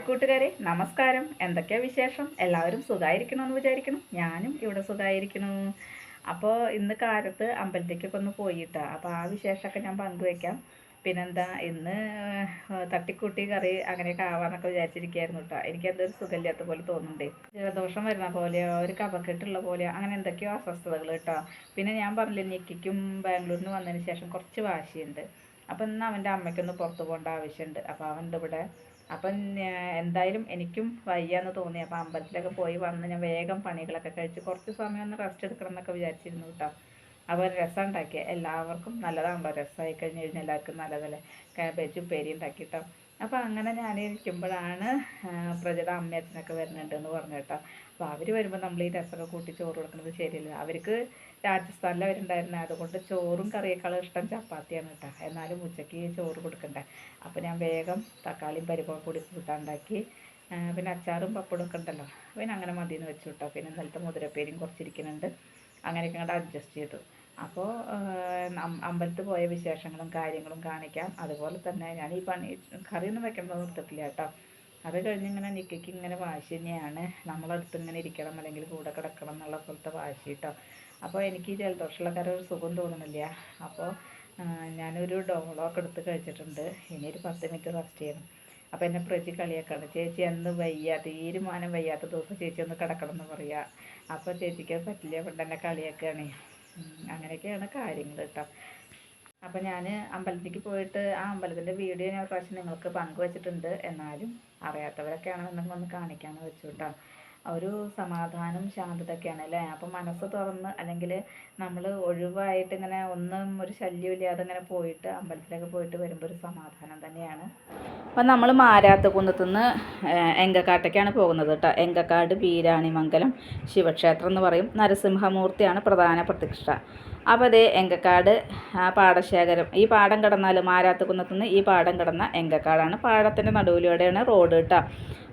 Hi കൂട്ടുകാരെ നമസ്കാരം. എന്തൊക്കെയാ വിശേഷം? എല്ലാവരും സുഖമായിരിക്കണമെന്ന് വിചാരിക്കണം ഞാനും ഇവിടെ സുഖമായിരിക്കണു അപ്പോൾ ഇന്ന് കാലത്ത് അമ്പലത്തേക്കൊക്കെ ഒന്ന് പോയിട്ടാ. അപ്പോൾ ആ വിശേഷമൊക്കെ ഞാൻ പങ്കുവെക്കാം. പിന്നെന്താ ഇന്ന് തട്ടിക്കൂട്ടി കറി അങ്ങനെയൊക്കെ ആവാന്നൊക്കെ വിചാരിച്ചിരിക്കുകയായിരുന്നു കേട്ടോ എനിക്ക് എന്തൊരു സുഖമില്ലാത്ത പോലെ തോന്നുന്നുണ്ടേ. ജലദോഷം വരുന്ന പോലെയോ ഒരു കഫക്കെട്ടുള്ള പോലെയോ അങ്ങനെ എന്തൊക്കെയോ അസ്വസ്ഥതകൾ കേട്ടോ പിന്നെ ഞാൻ പറഞ്ഞില്ലേ നിക്കിക്കും ബാംഗ്ലൂരിൽ നിന്ന് വന്നതിന് ശേഷം കുറച്ച് വാശിയുണ്ട്. അപ്പം ഇന്ന് അവന്റെ അമ്മയ്ക്കൊന്ന് പുറത്ത് പോകേണ്ട ആവശ്യമുണ്ട്. അപ്പോൾ അവന്റെ ഇവിടെ അപ്പം എന്തായാലും എനിക്കും വയ്യാന്ന് തോന്നി. അപ്പം അമ്പലത്തിലൊക്കെ പോയി വന്ന് ഞാൻ വേഗം പണികളൊക്കെ കഴിച്ച് കുറച്ച് സമയം ഒന്ന് റെസ്റ്റ് എടുക്കണം എന്നൊക്കെ വിചാരിച്ചിരുന്നു കേട്ടോ. അപ്പോൾ രസം ഉണ്ടാക്കിയ. എല്ലാവർക്കും നല്ലതാണല്ലോ രസമായി കഴിഞ്ഞ് കഴിഞ്ഞാൽ എല്ലാവർക്കും നല്ലതല്ലേ? കാബേജ് ഉപ്പേരി ഉണ്ടാക്കിയിട്ടോ അപ്പോൾ അങ്ങനെ ഞാൻ ഇരിക്കുമ്പോഴാണ് പ്രജയുടെ വരുന്നുണ്ട് എന്ന് പറഞ്ഞു കേട്ടോ. അപ്പോൾ അവർ വരുമ്പോൾ നമ്മൾ ഈ രസമൊക്കെ കൂട്ടി ചോറ് കൊടുക്കുന്നത് ശരിയല്ല. അവർക്ക് രാജസ്ഥാനിൽ അവരുണ്ടായിരുന്നത് അതുകൊണ്ട് ചോറും കറിയേക്കാളും ഇഷ്ടം ചപ്പാത്തിയാണ് കേട്ടോ. എന്നാലും ഉച്ചയ്ക്ക് ചോറ് കൊടുക്കണ്ടേ. അപ്പോൾ ഞാൻ വേഗം തക്കാളിയും പരിപ്പൊക്കെ കൂടി കൂട്ടാണ്ടാക്കി പിന്നെ അച്ചാറും പപ്പടും ഒക്കെ ഉണ്ടല്ലോ പിന്നെ അങ്ങനെ മതിയെന്ന് വെച്ചു കേട്ടോ. പിന്നെ ഇന്നലത്തെ മുതിരപ്പേരിയും കുറച്ചിരിക്കുന്നുണ്ട്. അങ്ങനെയൊക്കെ അങ്ങോട്ട് അഡ്ജസ്റ്റ് ചെയ്തു. അപ്പോൾ അമ്പലത്തിൽ പോയ വിശേഷങ്ങളും കാര്യങ്ങളും കാണിക്കാം. അതുപോലെ തന്നെ ഞാൻ ഈ പണി കറിയൊന്നും വെക്കണമെന്ന് നിർത്തിട്ടില്ല കേട്ടോ. അത് കഴിഞ്ഞ് ഇങ്ങനെ നിക്കയ്ക്ക് ഇങ്ങനെ വാശി തന്നെയാണ് നമ്മളടുത്ത് ഇങ്ങനെ ഇരിക്കണം അല്ലെങ്കിൽ കൂടെ കിടക്കണം എന്നുള്ള പോലത്തെ വാശി കേട്ടോ. അപ്പോൾ എനിക്ക് ഈ ജലദോഷമുള്ള കറി ഒരു സുഖം തോന്നുന്നില്ല അപ്പോൾ ഞാനൊരു ഡോളൊക്കെ എടുത്ത് കഴിച്ചിട്ടുണ്ട്. ഇനി ഒരു പത്ത് മിനിറ്റ് റെസ്റ്റ് ചെയ്യണം. അപ്പോൾ എന്നെ പ്രജി കളിയാക്കാണ്. ചേച്ചി എന്ന് വയ്യ തീരുമാനം വയ്യാത്ത ദിവസം ചേച്ചി ഒന്ന് കിടക്കണം എന്ന് പറയുക അപ്പോൾ ചേച്ചിക്ക് പറ്റില്ല. കൊണ്ട് എന്നെ കളിയാക്കുകയാണ് അങ്ങനെയൊക്കെയാണ് കാര്യങ്ങൾ കേട്ടോ അപ്പോൾ ഞാൻ അമ്പലത്തിലേക്ക് പോയിട്ട് ആ അമ്പലത്തിന്റെ വീഡിയോ ഞാൻ പ്രാവശ്യം നിങ്ങൾക്ക് പങ്കുവച്ചിട്ടുണ്ട്. എന്നാലും അറിയാത്തവരൊക്കെ ആണെന്നുണ്ടെങ്കിൽ ഒന്ന് കാണിക്കാമെന്ന് വെച്ചു കേട്ടോ ഒരു സമാധാനം ശാന്തതയൊക്കെയാണ് അല്ലേ അപ്പം മനസ്സ് തുറന്ന് അല്ലെങ്കിൽ നമ്മൾ ഒഴിവായിട്ട് ഇങ്ങനെ ഒന്നും ഒരു ശല്യമില്ലാതെ ഇങ്ങനെ പോയിട്ട് അമ്പലത്തിലൊക്കെ പോയിട്ട് വരുമ്പോൾ ഒരു സമാധാനം തന്നെയാണ്. അപ്പം നമ്മൾ മാരാത്തുകുന്നത്തു നിന്ന് എങ്കക്കാട്ടേക്കാണ് പോകുന്നത് കേട്ടോ എങ്കക്കാട് വീരാണിമംഗലം ശിവക്ഷേത്രം എന്ന് പറയും. നരസിംഹമൂർത്തിയാണ് പ്രധാന പ്രതിഷ്ഠ. അപ്പോൾ അതേ എങ്കക്കാട് പാടശേഖരം. ഈ പാടം കിടന്നാൽ മാരാത്തുകുന്നത്തു നിന്ന് ഈ പാടം കിടന്ന എങ്കക്കാടാണ്. പാടത്തിന്റെ നടുവിലൂടെയാണ് റോഡ് കേട്ടോ.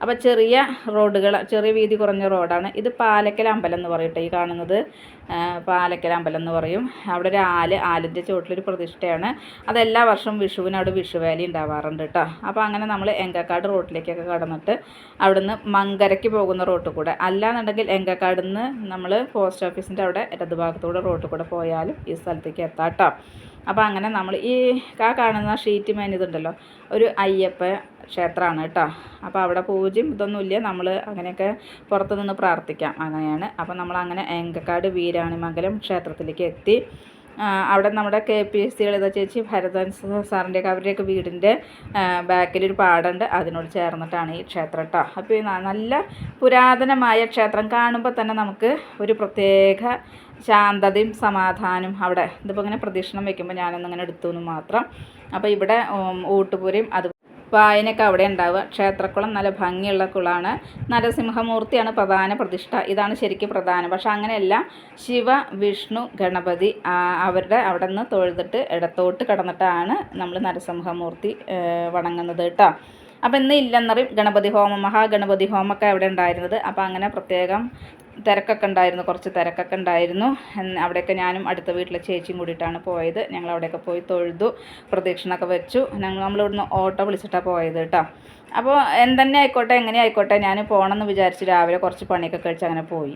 അപ്പോൾ ചെറിയ റോഡുകൾ ചെറിയ വീതി കുറഞ്ഞ റോഡാണ്. ഇത് പാലക്കൽ അമ്പലം എന്ന് പറയട്ടെ ഈ കാണുന്നത്. പാലക്കൽ അമ്പലം എന്ന് പറയും. അവിടെ ഒരു ആൽ ആലിന്റെ ചുവട്ടിലൊരു പ്രതിഷ്ഠയാണ്. അതെല്ലാ വർഷവും വിഷുവിന് അവിടെ വിഷുവേലി ഉണ്ടാവാറുണ്ട് കേട്ടോ അപ്പോൾ അങ്ങനെ നമ്മൾ എങ്കക്കാട് റോട്ടിലേക്കൊക്കെ കടന്നിട്ട് അവിടുന്ന് മങ്കരയ്ക്ക് പോകുന്ന റോട്ടിൽ കൂടെ. അല്ലാന്നുണ്ടെങ്കിൽ എങ്കക്കാട് നിന്ന് നമ്മൾ പോസ്റ്റ് ഓഫീസിന്റെ അവിടെ ഇടതുഭാഗത്തൂടെ റോട്ടിൽ കൂടെ പോയാലും ഈ സ്ഥലത്തേക്ക് എത്താം കേട്ടോ അപ്പോൾ അങ്ങനെ നമ്മൾ ഈ കാ കാണുന്ന ഷീറ്റ് മേനിതുണ്ടല്ലോ ഒരു അയ്യപ്പ ക്ഷേത്രമാണ് കേട്ടോ. അപ്പോൾ അവിടെ പൂജയും ഇതൊന്നുമില്ല നമ്മൾ അങ്ങനെയൊക്കെ പുറത്തു നിന്ന് പ്രാർത്ഥിക്കാം അങ്ങനെയാണ്. അപ്പോൾ നമ്മൾ അങ്ങനെ എങ്കക്കാട് വീരാണിമംഗലം ക്ഷേത്രത്തിലേക്ക് എത്തി. അവിടെ നമ്മുടെ K P S C Lalitha ചേച്ചി ഭരതൻ സാറിന്റെയൊക്കെ അവരുടെയൊക്കെ വീടിന്റെ ബാക്കിലൊരു പാടുണ്ട് അതിനോട് ചേർന്നിട്ടാണ് ഈ ക്ഷേത്രം കേട്ടോ അപ്പോൾ നല്ല പുരാതനമായ ക്ഷേത്രം കാണുമ്പോൾ തന്നെ നമുക്ക് ഒരു പ്രത്യേക ശാന്തതയും സമാധാനം അവിടെ ഇതിപ്പോൾ ഇങ്ങനെ പ്രദക്ഷിണം വെക്കുമ്പോൾ ഞാനൊന്നിങ്ങനെ എടുത്തു എന്ന് മാത്രം. അപ്പോൾ ഇവിടെ ഊട്ടുപുരയും അത് വായനയൊക്കെ അവിടെ ഉണ്ടാവുക. ക്ഷേത്രക്കുളം നല്ല ഭംഗിയുള്ള കുളമാണ് നരസിംഹമൂർത്തിയാണ് പ്രധാന പ്രതിഷ്ഠ. ഇതാണ് ശരിക്കും പ്രധാനം. പക്ഷെ അങ്ങനെയല്ല. ശിവ വിഷ്ണു ഗണപതി അവരുടെ അവിടെ നിന്ന് തൊഴുതിട്ട് ഇടത്തോട്ട് കടന്നിട്ടാണ് നമ്മൾ നരസിംഹമൂർത്തി വണങ്ങുന്നത് കേട്ടോ. അപ്പോൾ ഇന്ന് ഇല്ലെന്നറിയും ഗണപതി ഹോമം മഹാഗണപതി ഹോമമൊക്കെ അവിടെ ഉണ്ടായിരുന്നത്. അപ്പോൾ അങ്ങനെ പ്രത്യേകം തിരക്കൊക്കെ ഉണ്ടായിരുന്നു. കുറച്ച് തിരക്കൊക്കെ ഉണ്ടായിരുന്നു. അവിടെയൊക്കെ ഞാനും അടുത്ത വീട്ടിലെ ചേച്ചിയും കൂടിയിട്ടാണ് പോയത്. ഞങ്ങൾ അവിടെയൊക്കെ പോയി തൊഴുതു പ്രദക്ഷിണമൊക്കെ വെച്ചു. ഞങ്ങൾ നമ്മളിവിടുന്ന് ഓട്ടോ വിളിച്ചിട്ടാണ് പോയത് കേട്ടോ. അപ്പോൾ എന്തെന്നെ ആയിക്കോട്ടെ എങ്ങനെ ആയിക്കോട്ടെ ഞാൻ പോകണമെന്ന് വിചാരിച്ച് രാവിലെ കുറച്ച് പണിയൊക്കെ കഴിച്ച് അങ്ങനെ പോയി.